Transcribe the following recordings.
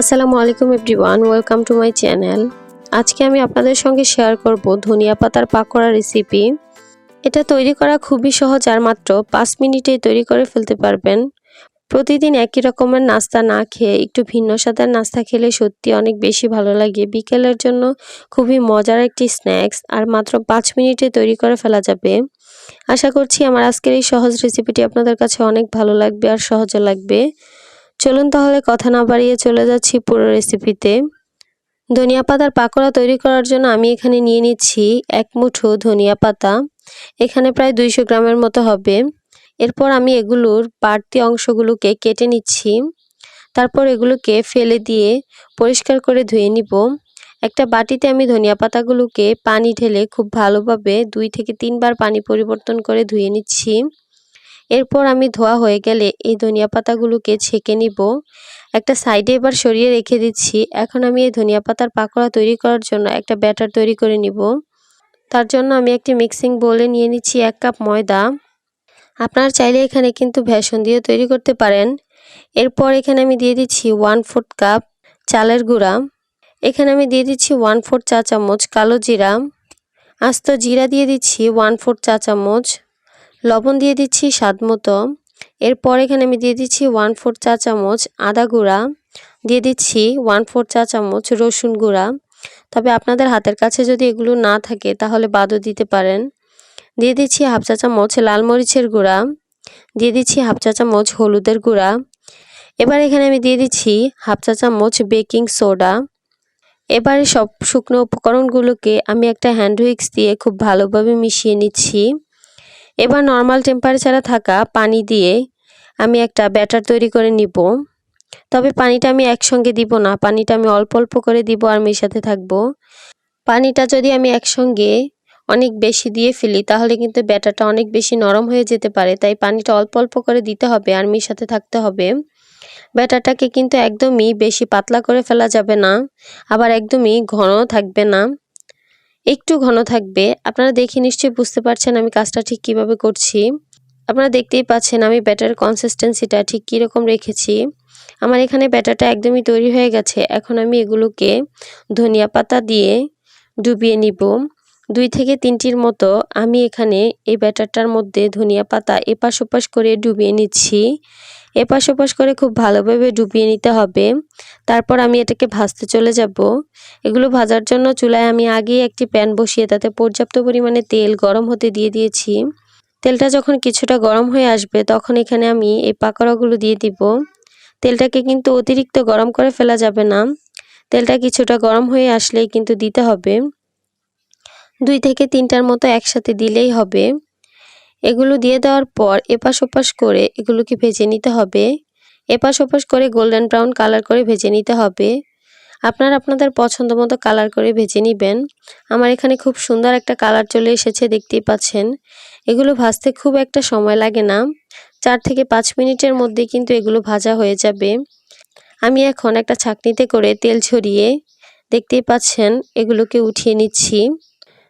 আসসালামু আলাইকুম everyone, welcome to my channel. আজকে আমি আপনাদের সঙ্গে শেয়ার করব ধনিয়া পাতার পাকোড়া রেসিপি। এটা তৈরি করা খুবই সহজ আর মাত্র পাঁচ মিনিটেই তৈরি করে ফেলতে পারবেন। প্রতিদিন একই রকমের নাস্তা না খেয়ে একটু ভিন্ন স্বাদের নাস্তা খেলে সত্যি অনেক বেশি ভালো লাগে। বিকেলের জন্য খুবই মজার একটি স্ন্যাক্স আর মাত্র পাঁচ মিনিটে তৈরি করে ফেলা যাবে। আশা করছি আমার আজকের এই সহজ রেসিপিটি আপনাদের কাছে অনেক ভালো লাগবে আর সহজও লাগবে। চলুন তাহলে কথা না বাড়িয়ে চলে যাচ্ছি পুরো রেসিপিতে ধনিয়া পাতার পাকোড়া তৈরি করার জন্য আমি এখানে নিয়ে নিচ্ছি এক মুঠো ধনিয়া পাতা। এখানে প্রায় দুইশো গ্রামের মতো হবে। এরপর আমি এগুলোর বাড়তি অংশগুলোকে কেটে নিচ্ছি। তারপর এগুলোকে ফেলে দিয়ে পরিষ্কার করে ধুয়ে নিব। একটা বাটিতে আমি ধনিয়া পাতাগুলোকে পানি ঢেলে খুব ভালোভাবে দুই থেকে তিনবার পানি পরিবর্তন করে ধুয়ে নিচ্ছি। এরপর আমি ধোয়া হয়ে গেলে এই ধনিয়া পাতাগুলোকে ছেঁকে নিব। একটা সাইডে এবার সরিয়ে রেখে দিচ্ছি। এখন আমি এই ধনিয়া পাতার পাকোড়া তৈরি করার জন্য একটা ব্যাটার তৈরি করে নিব। তার জন্য আমি একটি মিক্সিং বোলে নিয়ে নিচ্ছি এক কাপ ময়দা। আপনার চাইলে এখানে কিন্তু ভেষণ দিয়ে তৈরি করতে পারেন। এরপর এখানে আমি দিয়ে দিচ্ছি ওয়ান ফোর্থ কাপ চালের গুঁড়া। এখানে আমি দিয়ে দিচ্ছি ওয়ান ফোর্থ চা চামচ কালো জিরা। আস্ত জিরা দিয়ে দিচ্ছি ওয়ান ফোর্থ চা চামচ লবণ দিয়ে দিচ্ছি স্বাদ মতো। এরপর এখানে আমি দিয়ে দিচ্ছি ওয়ান ফোর চা চামচ আদা গুঁড়া। দিয়ে দিচ্ছি ওয়ান ফোর চা চামচ রসুন গুঁড়া। তবে আপনাদের হাতের কাছে যদি এগুলো না থাকে তাহলে বাদও দিতে পারেন। দিয়ে দিচ্ছি হাফ চা চামচ লাল মরিচের গুঁড়া। দিয়ে দিচ্ছি হাফ চা চামচ হলুদের গুঁড়া। এবার এখানে আমি দিয়ে দিচ্ছি হাফ চা চামচ বেকিং সোডা। এবারে সব শুকনো উপকরণগুলোকে আমি একটা হ্যান্ড উইক্স দিয়ে খুব ভালোভাবে মিশিয়ে নিচ্ছি। এবার নর্মাল টেম্পারেচারে থাকা পানি দিয়ে আমি একটা ব্যাটার তৈরি করে নিব। তবে পানিটা আমি একসঙ্গে দিব না, পানিটা আমি অল্প অল্প করে দিব আর মেশাতে থাকব। পানিটা যদি আমি একসঙ্গে অনেক বেশি দিয়ে ফেলি, তাহলে কিন্তু ব্যাটারটা অনেক বেশি নরম হয়ে যেতে পারে, তাই পানিটা অল্প অল্প করে দিতে হবে আর মেশাতে থাকতে হবে। ব্যাটারটাকে কিন্তু একদমই বেশি পাতলা করে ফেলা যাবে না, আবার একদমই ঘন থাকবে না। একটু ঘন থাকবে। আপনারা দেখে নিশ্চয়ই বুঝতে পারছেন আমি কাজটা ঠিক কীভাবে করছি। আপনারা দেখতেই পাচ্ছেন আমি ব্যাটার কনসিস্টেন্সিটা ঠিক কীরকম রেখেছি। আমার এখানে ব্যাটারটা একদমই তৈরি হয়ে গেছে। এখন আমি এগুলোকে ধনিয়া পাতা দিয়ে ডুবিয়ে নিব। দুই থেকে তিনটির মতো আমি এখানে এই ব্যাটারটার মধ্যে ধনিয়া পাতা এপাশ ওপাশ করে ডুবিয়ে নিচ্ছি। এপাশ ওপাশ করে খুব ভালোভাবে ডুবিয়ে নিতে হবে। তারপর আমি এটাকে ভাজতে চলে যাব। এগুলো ভাজার জন্য চুলায় আমি আগেই একটি প্যান বসিয়ে তাতে পর্যাপ্ত পরিমাণে তেল গরম হতে দিয়ে দিয়েছি। তেলটা যখন কিছুটা গরম হয়ে আসবে তখন এখানে আমি এই পাকোড়াগুলো দিয়ে দিব। তেলটাকে কিন্তু অতিরিক্ত গরম করে ফেলা যাবে না। তেলটা কিছুটা গরম হয়ে আসলেই কিন্তু দিতে হবে। দুই থেকে তিনটার মতো একসাথে দিলেই হবে। এগুলো দিয়ে দেওয়ার পর এপাশ ওপাশ করে এগুলোকে ভেজে নিতে হবে। এপাশ ওপাশ করে গোল্ডেন ব্রাউন কালার করে ভেজে নিতে হবে। আপনারা আপনাদের পছন্দ মতো কালার করে ভেজে নেবেন। আমার এখানে খুব সুন্দর একটা কালার চলে এসেছে, দেখতেই পাচ্ছেন। এগুলো ভাজতে খুব একটা সময় লাগে না। চার থেকে পাঁচ মিনিটের মধ্যে কিন্তু এগুলো ভাজা হয়ে যাবে। আমি এখন একটা ছাকনিতে করে তেল ছড়িয়ে দেখতেই পাচ্ছেন, এগুলোকে উঠিয়ে নিচ্ছি।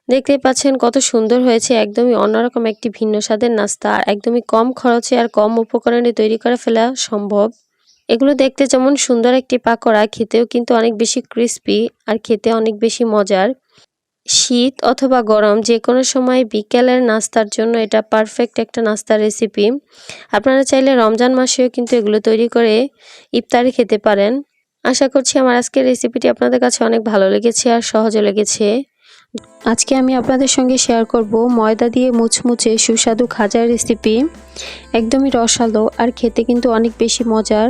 দেখতেই পাচ্ছেন কত সুন্দর হয়েছে, একদমই অন্যরকম একটি ভিন্ন স্বাদের নাস্তা, আর একদমই কম খরচে আর কম উপকরণে তৈরি করে ফেলা সম্ভব। এগুলো দেখতে যেমন সুন্দর একটি পাকোড়া, খেতেও কিন্তু অনেক বেশি ক্রিস্পি আর খেতে অনেক বেশি মজার। শীত অথবা গরম যে কোনো সময় বিকেলের নাস্তার জন্য এটা পারফেক্ট একটা নাস্তার রেসিপি আপনারা চাইলে রমজান মাসেও কিন্তু এগুলো তৈরি করে ইফতারে খেতে পারেন। আশা করছি আমার আজকের রেসিপিটি আপনাদের কাছে অনেক ভালো লেগেছে আর সহজও লেগেছে। আজকে আমি আপনাদের সঙ্গে শেয়ার করব ময়দা দিয়ে মুচমুচে সুস্বাদু খাজার রেসিপি একদমই রসালো আর খেতে কিন্তু অনেক বেশি মজার।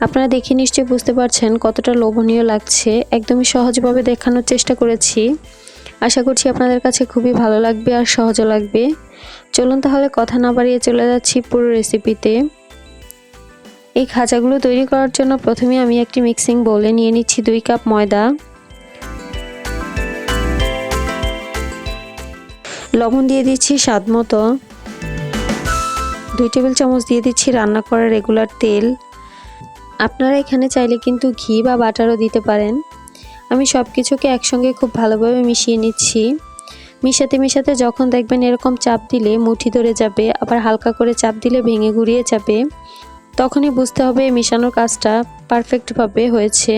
আপনারা দেখে নিশ্চয়ই বুঝতে পারছেন কতটা লোভনীয় লাগছে। একদমই সহজভাবে দেখানোর চেষ্টা করেছি। আশা করছি আপনাদের কাছে খুবই ভালো লাগবে আর সহজও লাগবে। চলুন তাহলে কথা না বাড়িয়ে চলে যাচ্ছি পুরো রেসিপিতে এই খাজাগুলো তৈরি করার জন্য প্রথমে আমি একটি মিক্সিং বোলে নিয়ে নিচ্ছি দুই কাপ ময়দা। লবণ দিয়ে দিচ্ছি স্বাদ মতো। দুই টেবিল চামচ দিয়ে দিচ্ছি রান্না করা রেগুলার তেল। আপনারা এখানে চাইলে কিন্তু ঘি বা বাটারও দিতে পারেন। আমি সব কিছুকে একসঙ্গে খুব ভালোভাবে মিশিয়ে নিচ্ছি। মিশাতে মিশাতে যখন দেখবেন এরকম চাপ দিলে মুঠি ধরে যাবে, আবার হালকা করে চাপ দিলে ভেঙে গুড়িয়ে যাবে, তখনই বুঝতে হবে মিশানোর কাজটা পারফেক্টভাবে হয়েছে।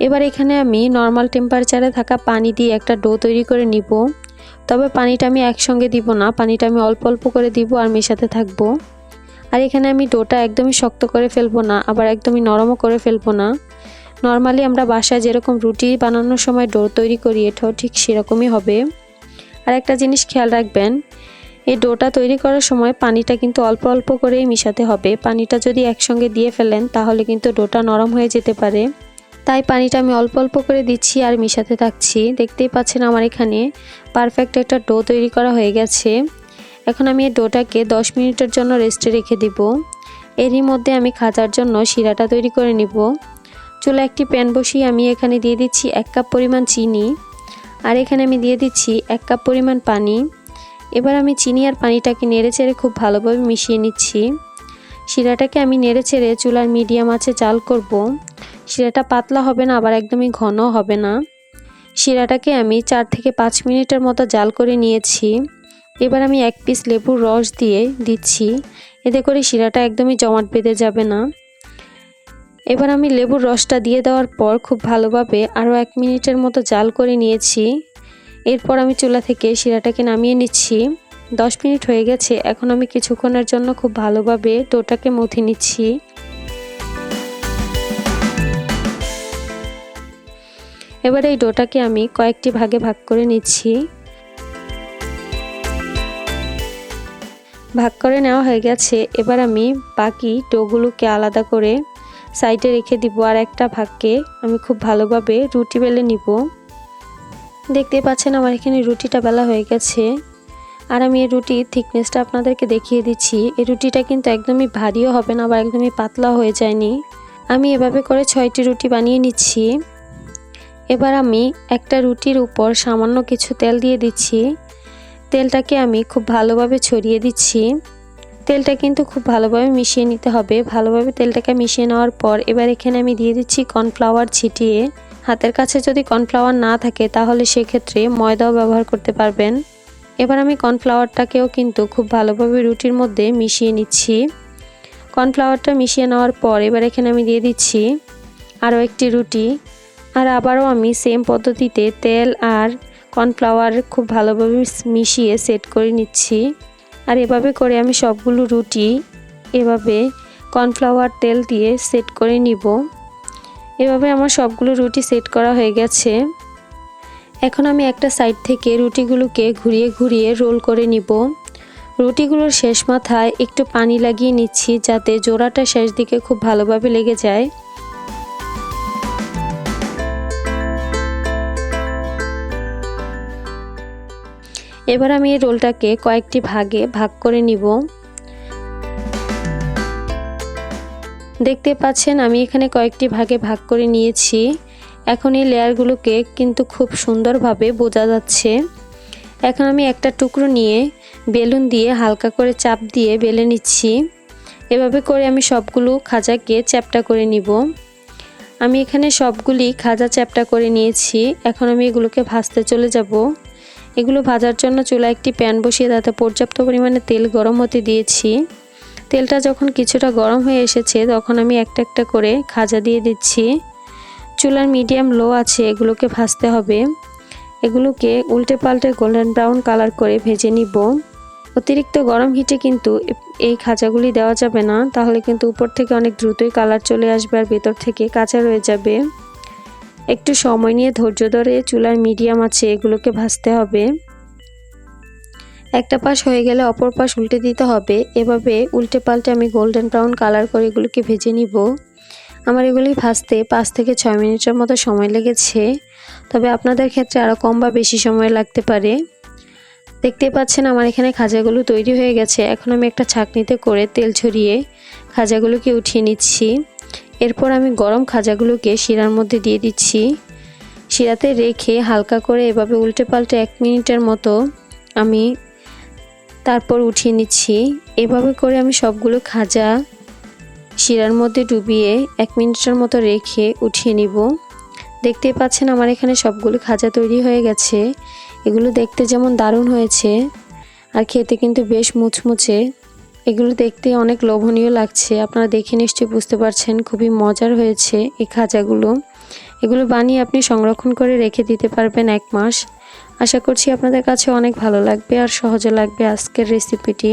এবার এখানে আমি নর্মাল টেম্পারেচারে থাকা পানি দিয়ে একটা ডো তৈরি করে নিব। তবে পানিটা আমি একসঙ্গে দিব না, পানিটা আমি অল্প অল্প করে দিব আর মেশাতে থাকব। আর এখানে আমি ডোটা একদমই শক্ত করে ফেলব না, আবার একদমই নরমও করে ফেলব না। নর্মালি আমরা বাসায় যেরকম রুটি বানানোর সময় ডো তৈরি করি, এটাও ঠিক সেরকমই হবে। আর একটা জিনিস খেয়াল রাখবেন, এই ডোটা তৈরি করার সময় পানিটা কিন্তু অল্প অল্প করেই মিশাতে হবে। পানিটা যদি একসঙ্গে দিয়ে ফেলেন, তাহলে কিন্তু ডোটা নরম হয়ে যেতে পারে। তাই পানিটা আমি অল্প অল্প করে দিচ্ছি আর মিশাতে থাকছি। দেখতেই পাচ্ছেন আমার এখানে পারফেক্ট একটা ডো তৈরি করা হয়ে গেছে। এখন আমি এই ডোটাকে 10 মিনিটের জন্য রেস্টে রেখে দিব। এরই মধ্যে আমি খাজার জন্য শিরাটা তৈরি করে নিব। চুলা একটি প্যান বসিয়ে আমি এখানে দিয়ে দিচ্ছি এক কাপ পরিমাণ চিনি। আর এখানে আমি দিয়ে দিচ্ছি এক কাপ পরিমাণ পানি। এবার আমি চিনি আর পানিটাকে নেড়ে চেড়ে খুব ভালোভাবে মিশিয়ে নিচ্ছি। শিরাটাকে আমি নেড়ে চেড়ে চুলার মিডিয়াম আছে চাল করব। শিরাটা পাতলা হবে না, আবার একদমই ঘন হবে না। শিরাটাকে আমি চার থেকে পাঁচ মিনিটের মতো জাল করে নিয়েছি। এবার আমি এক পিস লেবুর রস দিয়ে দিচ্ছি। এতে করে শিরাটা একদমই জমাট বেঁধে যাবে না। এবার আমি লেবুর রসটা দিয়ে দেওয়ার পর খুব ভালোভাবে আরও এক মিনিটের মতো জাল করে নিয়েছি। এরপর আমি চুলা থেকে শিরাটাকে নামিয়ে নিচ্ছি। দশ মিনিট হয়ে গেছে, এখন আমি কিছুক্ষণের জন্য খুব ভালোভাবে ডোটাকে মথে নিচ্ছি। এবার এই ডোটাকে আমি কয়েকটি ভাগে ভাগ করে নিচ্ছি। ভাগ করে নেওয়া হয়ে গেছে, এবার আমি বাকি ডোগুলোকে আলাদা করে সাইডে রেখে দিব আর একটা ভাগকে আমি খুব ভালোভাবে রুটি বেলে নিব। দেখতে পাচ্ছেন আমার এখানে রুটিটা বেলা হয়ে গেছে। আর আমি এই রুটির থিকনেসটা আপনাদেরকে দেখিয়ে দিচ্ছি। এই রুটিটা কিন্তু একদমই ভারীও হবে না বা একদমই পাতলা হয়ে যায়নি। আমি এভাবে করে ছয়টি রুটি বানিয়ে নিচ্ছি। এবার আমি একটা রুটির উপর সামান্য কিছু তেল দিয়ে দিচ্ছি। তেলটাকে আমি খুব ভালোভাবে ছড়িয়ে দিচ্ছি। তেলটা কিন্তু খুব ভালোভাবে মিশিয়ে নিতে হবে। ভালোভাবে তেলটাকে মিশিয়ে নেওয়ার পর এবার এখানে আমি দিয়ে দিচ্ছি কর্নফ্লাওয়ার ছিটিয়ে। হাতের কাছে যদি কর্নফ্লাওয়ার না থাকে তাহলে সেক্ষেত্রে ময়দাও ব্যবহার করতে পারবেন। এবার আমি কর্নফ্লাওয়ারটাকেও কিন্তু খুব ভালোভাবে রুটির মধ্যে মিশিয়ে নিচ্ছি। কর্নফ্লাওয়ারটা মিশিয়ে নেওয়ার পর এবার এখানে আমি দিয়ে দিচ্ছি আরও একটি রুটি। আর আবারও আমি সেম পদ্ধতিতে তেল আর কর্নফ্লাওয়ার খুব ভালোভাবে মিশিয়ে সেট করে নিচ্ছি। আর এভাবে করে আমি সবগুলো রুটি এভাবে কর্নফ্লাওয়ার তেল দিয়ে সেট করে নিব। এভাবে আমার সবগুলো রুটি সেট করা হয়ে গেছে। এখন আমি একটা সাইড থেকে রুটিগুলোকে ঘুরিয়ে ঘুরিয়ে রোল করে নিব। রুটিগুলোর শেষ মাথায় একটু পানি লাগিয়ে নিচ্ছি যাতে জোড়াটা শেষ দিকে খুব ভালোভাবে লেগে যায়। এবার আমি এই রোলটাকে কয়েকটি ভাগে ভাগ করে নিব। দেখতে পাচ্ছেন আমি এখানে কয়েকটি ভাগে ভাগ করে নিয়েছি। এখন এই লেয়ারগুলোকে কিন্তু খুব সুন্দরভাবে বোঝা যাচ্ছে। এখন আমি একটা টুকরো নিয়ে বেলুন দিয়ে হালকা করে চাপ দিয়ে বেলে নিচ্ছি। এভাবে করে আমি সবগুলো খাজাকে চ্যাপটা করে নিব। আমি এখানে সবগুলি খাজা চ্যাপটা করে নিয়েছি। এখন আমি এগুলোকে ভাজতে চলে যাব। এগুলো ভাজার জন্য চুলা একটি প্যান বসিয়ে তাতে পর্যাপ্ত পরিমাণে তেল গরম হতে দিয়েছি। তেলটা যখন কিছুটা গরম হয়ে এসেছে তখন আমি একটা একটা করে খাজা দিয়ে দিচ্ছি। চুলার মিডিয়াম লো আছে, এগুলোকে ভাজতে হবে। এগুলোকে উল্টে পাল্টে গোল্ডেন ব্রাউন কালার করে ভেজে নিব। অতিরিক্ত গরম হিটে কিন্তু এই খাজাগুলি দেওয়া যাবে না, তাহলে কিন্তু উপর থেকে অনেক দ্রুতই কালার চলে আসবে আর ভেতর থেকে কাঁচা রয়ে যাবে। একটু সময় নিয়ে ধৈর্য ধরে চুলার মিডিয়াম আছে, এগুলোকে ভাজতে হবে। একটা পাশ হয়ে গেলে অপর পাশ উল্টে দিতে হবে। এভাবে উল্টে পাল্টে আমি গোল্ডেন ব্রাউন কালার করে এগুলোকে ভেজে নিব। আমার এগুলি ভাজতে পাঁচ থেকে ছয় মিনিটের মতো সময় লেগেছে। তবে আপনাদের ক্ষেত্রে আরও কম বা বেশি সময় লাগতে পারে। দেখতে পাচ্ছেন আমার এখানে খাজাগুলো তৈরি হয়ে গেছে। এখন আমি একটা ছাকনিতে করে তেল ছড়িয়ে খাজাগুলোকে উঠিয়ে নিচ্ছি। এরপর আমি গরম খাজাগুলোকে শিরার মধ্যে দিয়ে দিচ্ছি। শিরাতে রেখে হালকা করে এভাবে উল্টে পাল্টে এক মিনিটের মতো আমি তারপর উঠিয়ে নিচ্ছি। এভাবে করে আমি সবগুলো খাজা শিরার মধ্যে ডুবিয়ে এক মিনিটের মতো রেখে উঠিয়ে নিব। দেখতেই পাচ্ছেন আমার এখানে সবগুলো খাজা তৈরি হয়ে গেছে। এগুলো দেখতে যেমন দারুণ হয়েছে আর খেতে কিন্তু বেশ মুচমুচে। এগুলো দেখতে অনেক লোভনীয় লাগছে। আপনারা দেখে নিশ্চয়ই বুঝতে পারছেন খুবই মজার হয়েছে এই খাজাগুলো। এগুলো বানিয়ে আপনি সংরক্ষণ করে রেখে দিতে পারবেন এক মাস। আশা করছি আপনাদের কাছে অনেক ভালো লাগবে আর সহজে লাগবে আজকের রেসিপিটি